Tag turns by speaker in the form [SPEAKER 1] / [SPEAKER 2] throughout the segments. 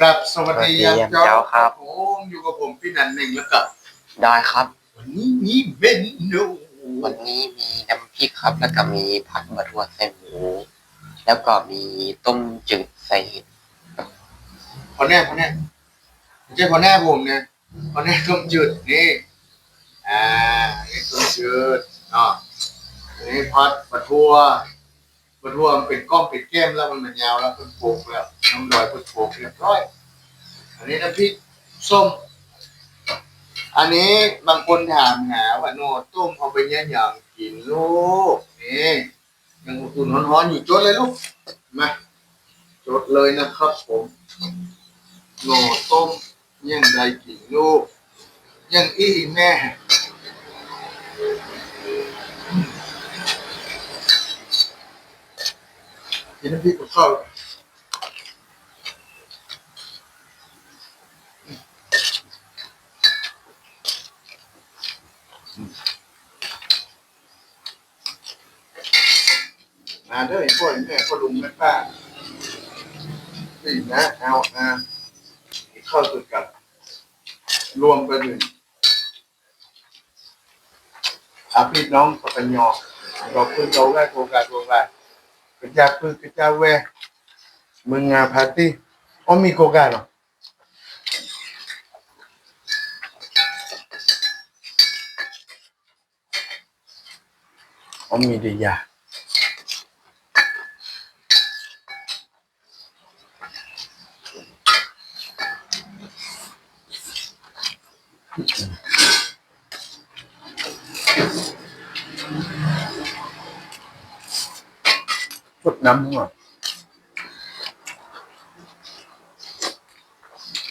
[SPEAKER 1] กลับสวัสดี
[SPEAKER 2] สวัสดี
[SPEAKER 1] ยามเจ้า
[SPEAKER 2] เจ้าครับ
[SPEAKER 1] ผมอยู่กับผมพี่นันหนึ่งแล้วก็
[SPEAKER 2] ได้ครับ
[SPEAKER 1] วันนี้มีเมนู
[SPEAKER 2] วันนี้มีน้ำพริกครับ แล้วก็มีผัดมะทั่วใส่หมู แล้วก็มีต้มจืดใส่เห็ด
[SPEAKER 1] พอแน่พอแน่ไม่ใช่พอแน่ผมเนี่ยพอแน่ต้มจืดนี่อ่านี่ต้มจืดเนาะอันนี่พัดปลาทัว ปลาทัวมเป็นก้อมเป็นแก้มแล้วมันมันยาวแล้วเป็นโปกแล้วน้ำลอยเป็นโปกเรียบร้อย อันนี้น้ำพริกส้ม อันนี้บางคนถามหาว่าโนต้มเอาไปเนี่ยอย่างกินลูกนี่ยังอุ่นๆร้อนๆอยู่จดเลยลูกมาจดเลยนะครับผมโนต้มยังได้กินลูกยังอีแม่ กินน้ำพริกกับข้าวมาเด้อไอ้พ่อไอ้แม่พ่อลุงแม่ป้าสี่นะเอาอ่าเข้าสุดกันรวมกันหนึ่งอาพี่น้องปัญญอเราพึ่งเราได้โครงการโครงการ กระจาพึ่งกระจาแวมึงงาพาร์ตี้อ๋อมีโครงการเหรออ๋อมี ดน้ำทั้งหมด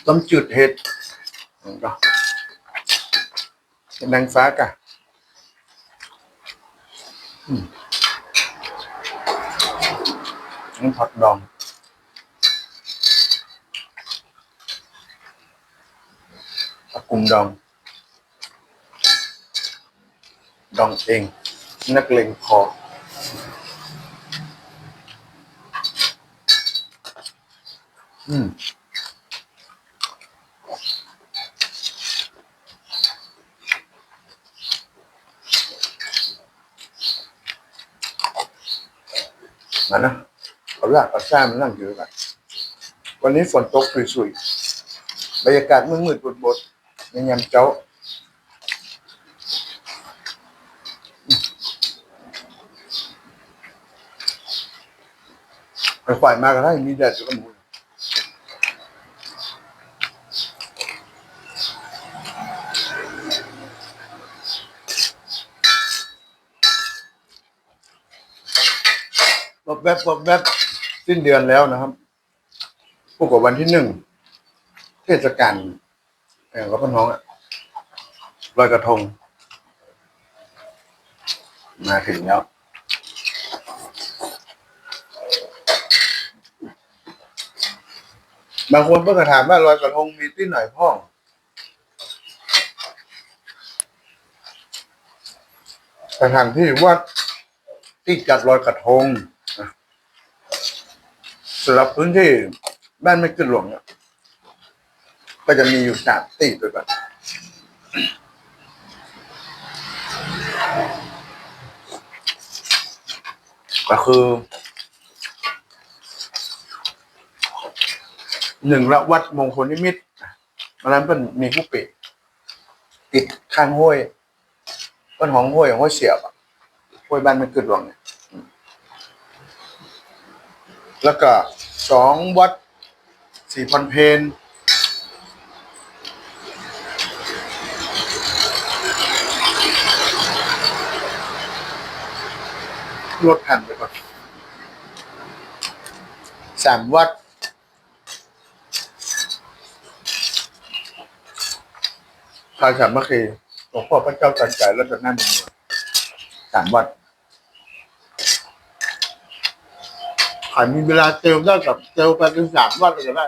[SPEAKER 1] ต้มจืดเห็ดนี่ก็เป็นางฟ้ากะอืมนี่ผัดดองผักกุมดอง ดองเอง นักเลงพอ อืมมานะเอาลากเอาซ่ามันนั่งอยู่กันวันนี้ฝนตกสุยๆบรรยากาศมืดๆบดๆในยามเจ้าไปฝ่ายมาก็ได้มีแดดอยู่กับหมู วบแวบวบแวบสิ้นเดือนแล้วนะครับพวกกับวันที่หนึ่ง เทศกาลแห่งกับพี่น้องอะลอยกระทง มาถึงแล้ว บางคนเพิ่งจะถามว่าลอยกระทงมีที่ไหนพ่องสถานที่วัดที่จัดลอยกระทง สำหรับพื้นที่บ้านไม่ขึ้นหลวงเนี่ยก็จะมีอยู่สามที่ด้วยกันก็คือหนึ่งละวัดมงคลนิมิตรอันนั้นเป็นมีผู้ปิดติดข้างห้วยต้นหองห้วยห้วยเสียบห้วยบ้านไม่ขึ้นหลวงเนี่ยอืม แล้วก็สองวัดสี่พันเพนรถผ่นไปก่อนสามวัดพาสามัคคีหลวงพ่อพระเจ้าจันใจรัตนมงคลสามวัด ใครมีเวลาเจลได้กับเจลไปถึงสามวัดเลยก็ได้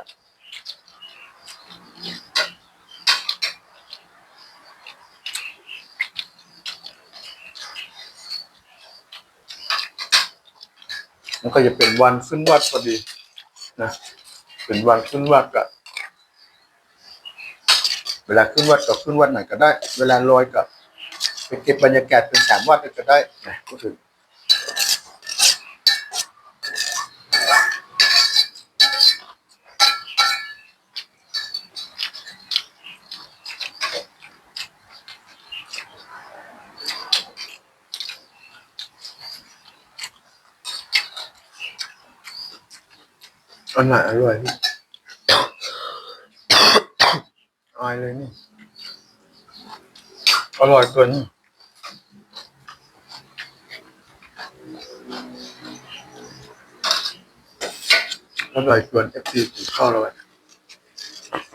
[SPEAKER 1] มันก็จะเป็นวันขึ้นวัดพอดีนะเป็นวันขึ้นวัดกับเวลาขึ้นวัดก็ขึ้นวัดไหนก็ได้ เวลาลอยก็ไปเก็บบรรยากาศเป็นสามวัดก็ได้นะก็ถึง อันไหนอร่อยพี่อายเลยนี่ อร่อยเกินอร่อยเกินเอฟซีถึงเข้าแล้วอะ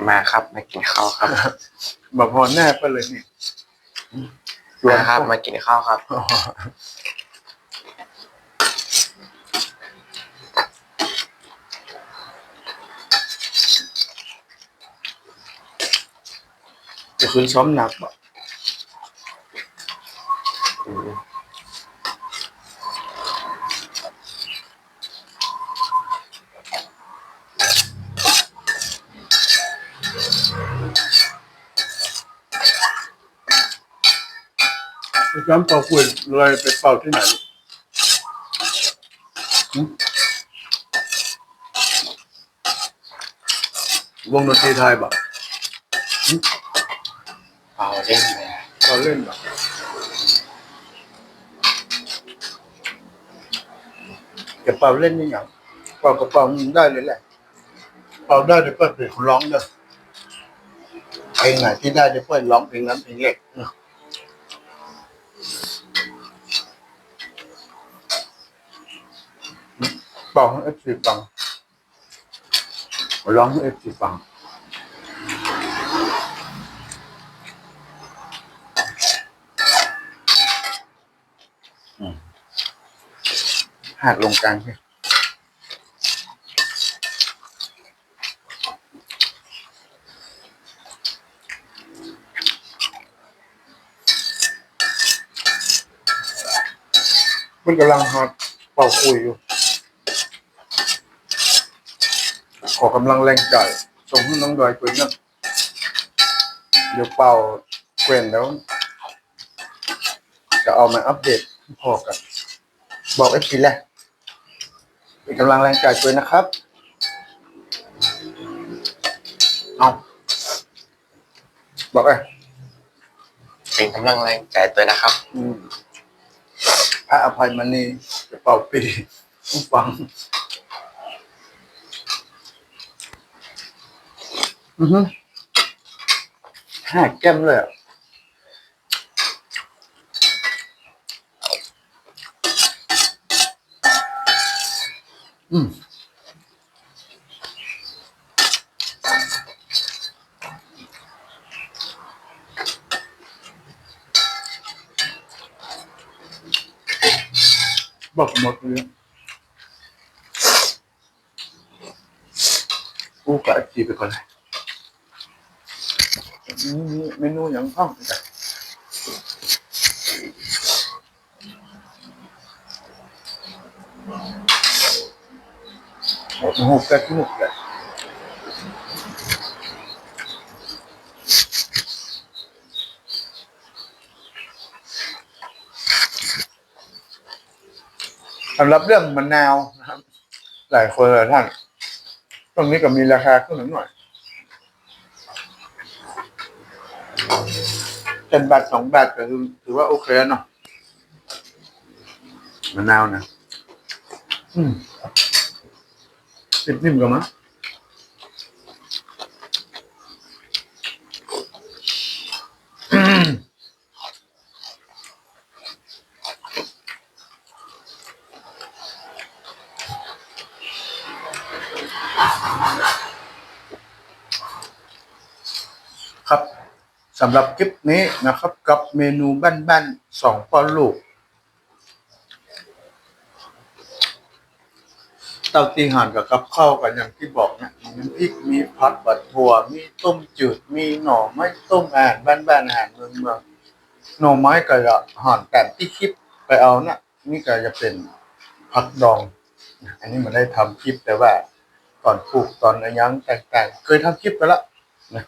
[SPEAKER 2] มาครับมากินข้าวครับ
[SPEAKER 1] บอกพอแน่ไปเลยนี่
[SPEAKER 2] มาครับมากินข้าวครับ
[SPEAKER 1] อ๋อจะ คุณซ้อมหนักบ่ไปซ้อมเป่าคุยเลยไปเป่าที่ไหนหึวงดนตรีไทยบ่
[SPEAKER 2] เปล่าเล่นเลย
[SPEAKER 1] เขาเล่นบ่จะเป่าเล่นนี่อย่างเป่ากระเป๋ามันได้เลยแหละ เป่าได้เดี๋ยวเปิดเพลงร้องเด้อเพลงไหนที่ได้เดี๋ยวเปิดร้องเพลงนั้นเพลงเล็กเนอะเป่าให้เอฟซีฟังร้องให้เอฟซีฟัง หักลงกลางใช่มันกำลังหอดเป่าคุยอยู่ ขอกำลังแรงใจส่งให้น้องดอยตัวนึงเดี๋ยวเป่าเกวนแล้ว จะเอามาอัปเดตพอกัน บอกไอ้ทีแหละ เป็นกำลังแรงใจด้วยนะครับ เอาบอกไอ้
[SPEAKER 2] เป็นกำลังแรงใจตัวนะครับ
[SPEAKER 1] อืมพระอภัยมณีจะเป่าปีผู้ฟัง อือฮึห้าแก้มเลยอะ อืมบอกหมดเลยกูกับไอจีไปก่อนเลยนี่เมนูอย่างพ้องจ้ะโอ้โหกระทุกเลยสำหรับเรื่องมะนาวนะครับ หลายคนหลายท่านตรงนี้ก็มีราคาขึ้นหน่อยเป็นบาทสองบาทก็คือถือว่าโอเคแล้วเนาะมะนาวนะ อืม นิ่มกันมั้ยอืมครับสำหรับคลิปนี้นะครับ กับเมนูบ้านๆสองปอลูก เต้าตีห่านกับกับข้าวกันอย่างที่บอกนะมีน้ำพริกมีผัดบัดถั่วมีต้มจืดมีหน่อไม้ต้มอาหารบ้านๆอาหารเมืองเมืองหน่อไม้ก็จะห่อนแต่ที่คลิปไปเอานะนี่ก็จะเป็นผักดอง อันนี้มันได้ทำคลิปแต่ว่าตอนปลูกตอนอะไรยังต่างๆเคยทำคลิปไปแล้วนะ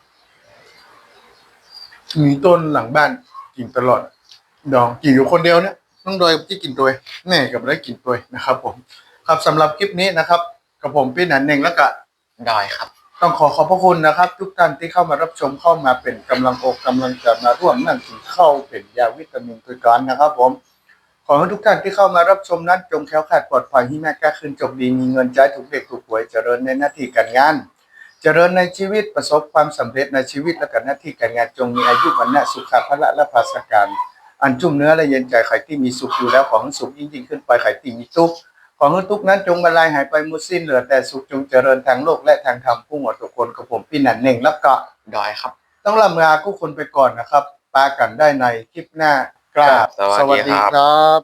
[SPEAKER 1] มีต้นหลังบ้านกินตลอด ดองกินอยู่คนเดียวเนี่ยน้องดอยที่กินตัวแม่กับได้กินตัวนะครับผม ครับสำหรับคลิปนี้นะครับ กับผมพี่หนันเองแล้วก็
[SPEAKER 2] ดอยครับ
[SPEAKER 1] ต้องขอขอบพระคุณนะครับ ทุกท่านที่เข้ามารับชมเข้ามาเป็นกำลังอกกำลังใจมาร่วมนั่งกินข้าวเป็นยาวิตามินตัวกันนะครับ ผม ขอให้ทุกท่านที่เข้ามารับชมนั้นจงแคล้วคลาดปลอดภัยที่แม่กล้าคืนจบดีมีเงินใจถูกเด็กถูกหวยเจริญในหน้าที่การงานเจริญในชีวิตประสบความสำเร็จในชีวิตและกับหน้าที่การงานจงมีอายุวันนะสุขภาละและภาสการ อันจุ่มเนื้อและเย็นใจใครที่มีสุขอยู่แล้วขอให้สุขยิ่งยิ่งขึ้นไปใครที่มีทุกข์ ขอให้ทุกข์นั้นจงบรรลัยหายไปหมุดสิ้นเหลือแต่สุขจงเจริญทางโลกและทางธรรมผู้หมดทุกคนกับผมพี่หนันเน่งแล้วก็
[SPEAKER 2] ดอยครับ
[SPEAKER 1] ต้องลำลาผู้คนไปก่อนนะครับปากันได้ในคลิปหน้ากราบ
[SPEAKER 2] สวัสดีครับ
[SPEAKER 1] ครับ